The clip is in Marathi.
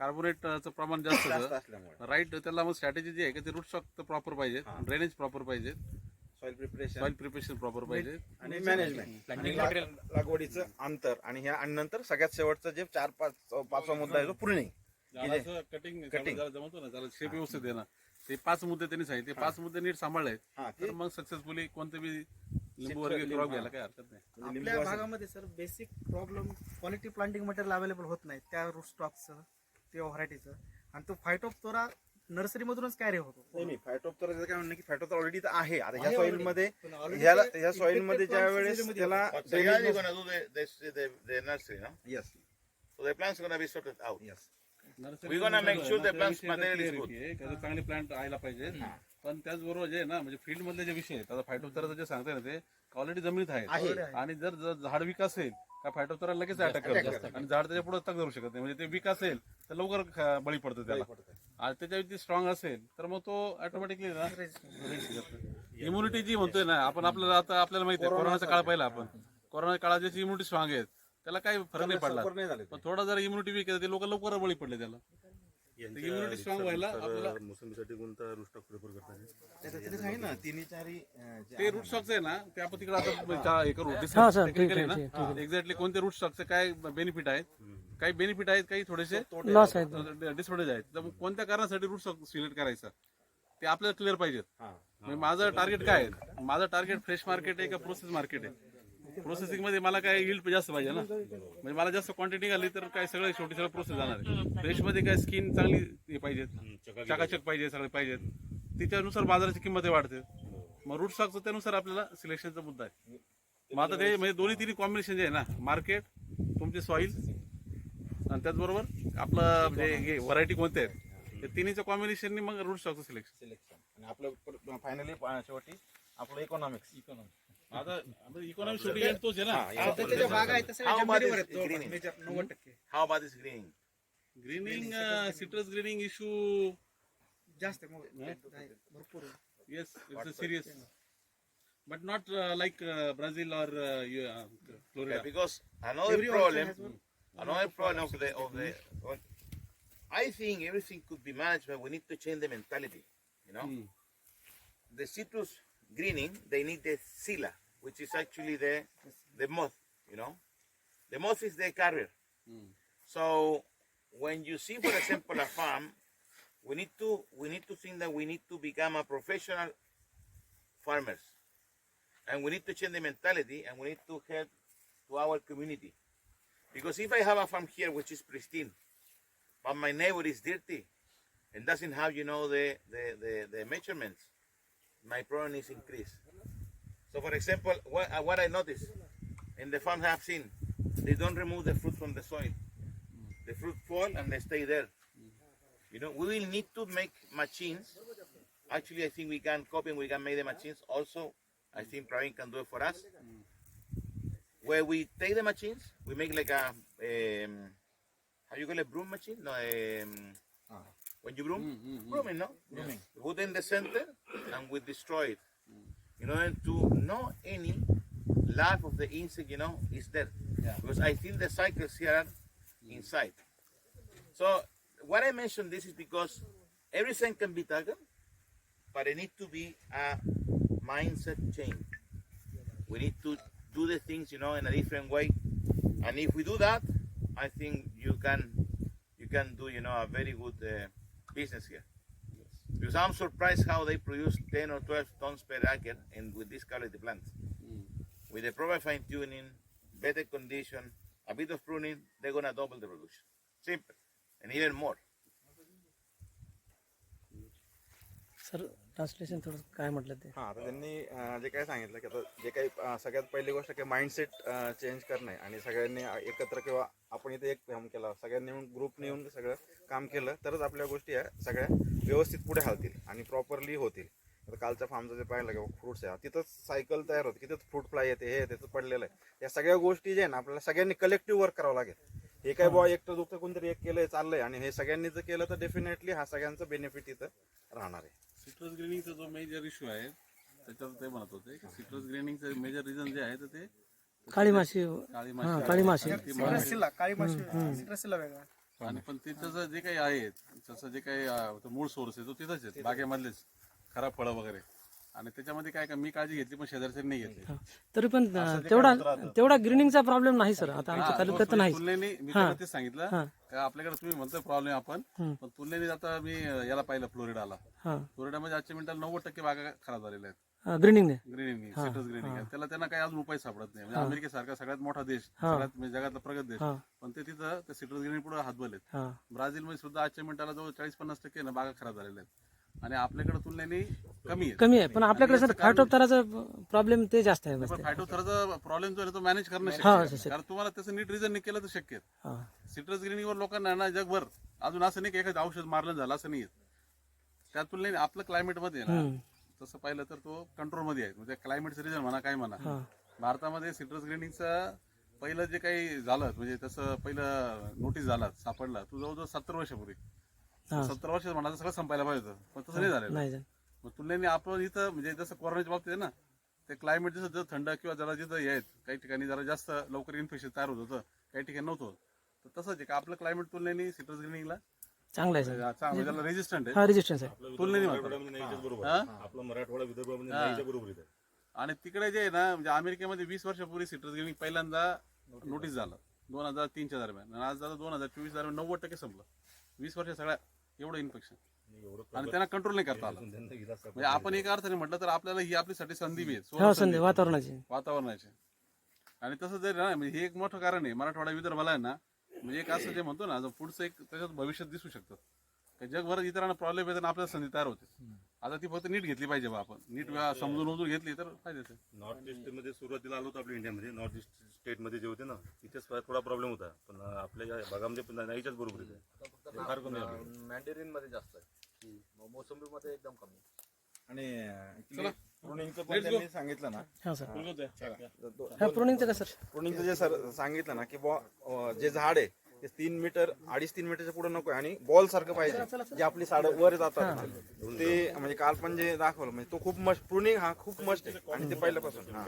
कार्बोनेटचं प्रमाण जास्त जास्त होतं असल्यामुळे. राईट त्याला मग स्ट्रॅटेजी जी आहे का ते रूट स्टॉक प्रॉपर पाहिजे हा. ड्रेनेज प्रॉपर पाहिजे soil preparation soil preparation proper पाहिजे आणि मॅनेजमेंट आणि लाग- लागवडीचं अंतर आणि ह्या आणि नंतर सगळ्यात शेवटचं जे चार पाच पाचवा मुद्दा आहे तो प्रुनिंग झाडाचं कटिंग Cutting. जमतो ना त्याला शेप व्यवस्थित ना. ते पाच मुद्दे त्यांनी सांगितले. ते पाच मुद्दे नीट सांभाळले हा तर मग सक्सेसफुली कोणते बी लिंबू लिंबू, क्रॉप. घ्यायला काय हरकत नाही. म्हणजे लिंबू आपल्या असं- भागामध्ये sir basic problem quality planting material available होत नाही. त्या रूट स्टॉकचं त्या व्हरायटीचं. आणि तो फायटोप्तोरा नर्सरीमधूनच कॅरी होतो. नाही नाही फायटोप्तर काय म्हणणं की फायटोप्तर ऑलरेडी आहे. आता ह्या आहे सॉइल. मध्ये पण already ह्याला ते ह्या सॉइलमध्ये infected ज्या plants वेळेस मध्ये त्याला But so guys are going to do the, the, the, the nursery, no? Yes So the plants are going to be sorted out. Yes Nursery We're gonna मध्ये make कसं sure आहे the ना, त्या plants विषयीचा material is clarity आहे, का ते चांगले प्लांट यायला पाहिजे. पण त्याचबरोबर जे आहे ना म्हणजे फील्ड मधले जे विषय आहेत आता फायटोप्तराचं जे सांगताय ना ते ऑलरेडी जमिनीत आहे. आणि जर जर झाड वीक असेल का फायटोप्तरा लगेच अटॅक करतो आणि झाड त्याच्या पुढे तग धरू शकत नाही. म्हणजे ते वीक असेल तर लवकर बळी पडतं त्याला. आणि त्याच्या स्ट्रॉंग असेल तर मग तो ऑटोमॅटिकली ना इम्युनिटी जी म्हणतोय ना आपण आपल्याला आता आपल्याला माहिती आहे कोरोनाचा काळ पाहिला आपण. कोरोना काळात ज्याची इम्युनिटी स्ट्रॉंग आहे त्याला काही फरक नाही पडला. पण थोडा जर इम्युनिटी वीक आहे ते लोक लवकर बळी पडले त्याला. इम्युनिटी स्ट्रॉंग व्हायला आपल्याला मोसंबीसाठी कोणता रुस्टॉक प्रिफर ना तिन्ही चारी ते आहे रूट ना, स्टॉकचं आहे ना ते आपण तिकडे आता ठीक ना एक्झॅक्टली कोणते रूट स्टॉकचे काय बेनिफिट आहेत? काही बेनिफिट आहेत काही थोडेसे लॉस आहे डिसऑर्डर आहेत. तर मग कोणत्या कारणासाठी रूट स्टॉक सिलेक्ट करायचा? ते आपल्याला क्लिअर पाहिजेत. हा. म्हणजे माझं टार्गेट काय आहे? माझं टार्गेट फ्रेश मार्केट आहे का प्रोसेस मार्केट आहे? प्रोसेसिंगमध्ये मला काय yield जास्त पाहिजे ना. म्हणजे मला जास्त क्वांटिटी आली तर काय सगळं शेवटी सगळं प्रोसेस जाणार आहे. फ्रेशमध्ये काय स्किन चांगली हे पाहिजेत चकाचक पाहिजे. सगळे पाहिजेत तिच्यानुसार बाजाराची किंमत वाढते. मग रूट स्टॉकचं त्यानुसार आपल्याला सिलेक्शनचा मुद्दा आहे. मग आता ते म्हणजे दोन्ही तिन्ही कॉम्बिनेशन जे आहे ना मार्केट तुमचे सॉईल आणि त्याचबरोबर आपलं म्हणजे हे व्हरायटी कोणते आहेत ते तिन्हीच्या कॉम्बिनेशननी मग रूट स्टॉकचं सिलेक्शन सिलेक्शन आणि आपलं फायनली शेवटी आपलं इकॉनॉमिक्स आता इकॉनॉमी शेवटी end तोच आहे ना आता त्याच्या बागा आहेत तसं How about जमिनीवर this आहेत जवळपास greening? major नव्वद टक्के How about this greening? Greening citrus greening issue जास्त आहे मग. आहे, भरपूर आहे. Yes it's a serious but not like Brazil और Yeah, Florida because another Every also problem, has one. another problem of the of the. well, I think everything could be managed, but we need to change the mentality. You know, Hmm. the citrus greening they need the sila, which is actually the the moth. You know, the moth is the carrier. Mm. So when you see, for example, a farm, we need to we need to think that we need to become a professional farmers, and we need to change the mentality, and we need to help to our community. Because if I have a farm here which is pristine, but my neighbor is dirty and doesn't have, you know, the the, the, the measurements, my problem is increased. So, for example, what, uh, what I noticed in the farms I have seen, they don't remove the fruit from the soil. The fruit fall and they stay there. You know, we will need to make machines. Actually, I think we can copy and we can make the machines. Also, I think Praveen can do it for us. Where we take the machines, we make like a um, how you call it broom machine? No, um, Ah. When you broom, brooming, mm, mm, mm. no, brooming. Put in the center and we destroy it. In order to know any life of the insect, you know, is there. Because I think the cycles here are inside. So what I mentioned this is because everything can be taken, but it needs to be a mindset change. We need to do the things, you know, in a different way. And if we do that, I think you can you can do, you know, a very good uh, business here. Because I'm surprised how they produce 10 or 12 tons per acre and with this quality plants. Mm. With the proper fine tuning, better condition, a bit of pruning, they're gonna double the production. Simple. And even more. Sir translation थोडं काय म्हटलं ते? हां आता त्यांनी अं, जे काय सांगितलं की आता जे काही अं, सगळ्यात पहिली गोष्ट की माइंडसेट चेंज करणे आणि सगळ्यांनी एकत्र किंवा आपण इथे एक काम केला सगळ्यांनी येऊन ग्रुपने येऊन सगळं काम केलं तरच आपल्या गोष्टी या सगळ्या व्यवस्थित पुढे हालतील आणि प्रॉपरली होतील. आता कालच्या फार्मचं जे पाहिलं की फ्रुट्स आहे तिथंच सायकल तयार होते तिथंच फ्रूट फ्लाय येते हे त्याचं पडलेलं आहे. या सगळ्या गोष्टी ज्या आहे ना आपल्याला सगळ्यांनी कलेक्टिव्ह वर्क करावं लागेल. हे काय बुवा एकटं दुखतं कोणतरी एक केलंय चाललंय आणि हे सगळ्यांनी जर केलं तर डेफिनेटली हा सगळ्यांचं बेनिफिट इथं राहणार आहे. सिट्रस ग्रीनिंगचा जो मेजर इश्यू आहे त्याच्यावर ते म्हणत होते की सिट्रस ग्रीनिंगचं मेजर रिझन जे आहे तर ते काळी माशी काळी हा माशी काळी माशी ती माशी- सिट्रसिला काळी माशी सिट्रसिला वेगळा. आणि पण तिथं जे काही आहे त्याचं जे काही अं, तो मूळ सोर्स आहे तो तिथंच आहे बागेमधलेच खराब फळं वगैरे. आणि त्याच्यामध्ये काय का मी काळजी घेतली पण शेजारचे नाही घेतली. तरी पण अं, तेवढा तेवढा ग्रीनिंगचा प्रॉब्लेम नाही सर. आता आमच्या हा, तालुक्यात तर नाही. तुलनेने मी त्याला तेच सांगितलं का आपल्याकडे तुम्ही म्हणतोय प्रॉब्लेम आपण पण तुलनेने आता मी याला पाहिलं फ्लोरिडाला हां. फ्लोरिडामध्ये आजच्या मिनिटाला नव्वद टक्के बागा खराब झालेल्या आहेत. ग्रीनिंग सिट्रस ग्रीनिंग त्याला त्यांना काही अजून उपाय सापडत नाही. म्हणजे अमेरिकेसारखा सगळ्यात मोठा देश सगळ्यात म्हणजे जगातला प्रगत देश. हा. पण ते तिथं ते सिट्रस ग्रीनिंग पुढे हातबल आहेत. हां. ब्राझीलमध्ये सुद्धा आजच्या मिनिटाला जवळ चाळीस पन्नास टक्के ना बागा खराब झालेल्या आहेत. आणि आपल्याकडे तुलनेने कमी आहे कमी आहे. पण आपल्याकडे सर फायटोप्तराचा प्रॉब्लेम ते जास्त आहे बस फायटोथराचा प्रॉब्लेम जो आहे तो मॅनेज करणं शक्य आहे. कारण तुम्हाला त्याचं नीट रिझन नाही केलं तर शक्य आहे. हां. सिट्रस ग्रीनिंगवर लोकांना ना जगभर अजून असं नाही की एखादं औषध मारलं झालं असं नाही त्या तुलनेने आपलं क्लायमेटमध्ये आहे ना तसं पाहिलं तर तो कंट्रोलमध्ये आहे. म्हणजे क्लायमेटचं रिझन म्हणा काय म्हणा. भारतामध्ये सिट्रस ग्रीनिंगचं पहिलं जे काही झालं म्हणजे तसं पहिलं नोटीस झाला सापडला. तो जवळजवळ सत्तर वर्षापूर्वी. सत्तर वर्ष म्हणायचं सगळं संपायला पाहिजे होतं. पण तसं नाही झालेलं. नाही झालं. मग तुलनेने आपण इथं म्हणजे जसं कोरोनाच्या बाबतीत आहे ना ते क्लायमेट जसं जर थंड किंवा जरा जिथं हे आहेत काही ठिकाणी जरा जास्त लवकर इन्फेक्शन तयार होत होतं काही ठिकाणी नव्हतं होत. तर तसंच आहे का? आपलं क्लायमेट तुलनेने सिट्रस ग्रीनिंगला चांगलं आहे सर. म्हणजे त्याला रेजिस्टंट आहे. हा रेजिस्टन्स आहे. आपलं तुलनेने म्हणतात. बरोबर. हा? आहे. आपलं मराठवाडा विदर्भामध्ये नाहीच्या आहे आणि तिकडे जे आहे ना म्हणजे अमेरिकेमध्ये वीस वर्षापूर्वी सिट्रस ग्रीनिंग पहिल्यांदा नोटीस झालं दोन हजार तीनच्या दरम्यान. आणि आज झालं दोन हजार चोवीस दरम्यान नव्वद टक्के संपलं. वीस वर्ष सगळ्या एवढं इन्फेक्शन आणि त्यांना कंट्रोल नाही करता आलं. म्हणजे आपण एका अर्थाने म्हटलं तर आपल्याला ही आपल्यासाठी संधी आहे हो संधी वातावरणाची. वातावरणाचे. आणि तसं जर ना म्हणजे हे एक मोठं कारण आहे. मराठवाडा विदर्भाला आहे ना म्हणजे एक असं जे म्हणतो ना जो पुढचं एक त्याच्यात भविष्यात दिसू शकतं. का जगभरात इतरांना प्रॉब्लेम येतात आणि आपल्याला संधी तयार होते. आता ती फक्त नीट घेतली पाहिजे बा आपण. नीट समजून उमजून घेतली तर फायदेच आहे नॉर्थ ईस्टमध्ये सुरुवातीला आलो होतो आपल्या इंडियामध्ये नॉर्थ ईस्ट स्टेटमध्ये जे होते ना तिथेच थोडा प्रॉब्लेम होता. पण आपल्या या भागामध्ये पण नाहीच्याच बरोबरीत आहे फार कमी आपल्याकडे. मध्ये जास्त आहे. मोसंबी मध्ये एकदम कमी आणि प्रुनिंगचं पण त्यांनी सांगितलं ना. हा सर. दो- दो- हा प्रोनिंगचं का सर? प्रुनिंगचं जे सर सांगितलं ना की बॉ जे झाड आहे ते तीन मीटर अडीच तीन मीटरच्या पुढे नको आणि बॉल सारखं पाहिजे. जे आपली साड वर जातात. ते म्हणजे काल पण जे दाखवलं म्हणजे तो खूप मस्त प्रुनिंग हा खूप मस्त आहे. आणि ते पहिल्यापासून हा.